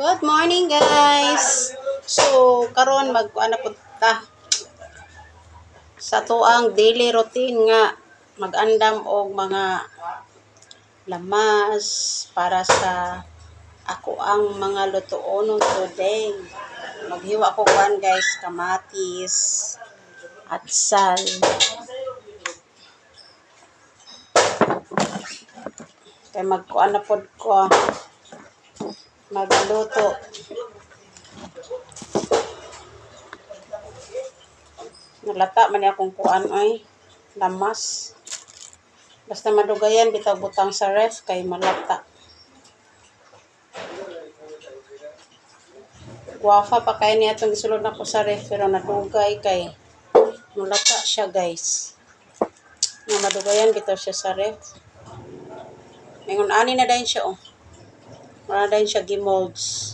Good morning guys. So karon magkuan na pud ta sa tuang daily routine nga magandam og mga lamas para sa ako ang mga lutuonon today. Maghiwa ko kuan guys kamatis at sal. Kay magkuan na pod ko magluto. Nalata man akong kuan ay lamas. Basta madugayan bitaw butang sa ref kay malata. Guwafa pa kay ni atong gisulod nako sa ref pero nadugay kay mulata siya guys. Nga madugayan bitaw siya sa ref. Ngayon ani na dayon siya oh. Wala dahil siya gimolds.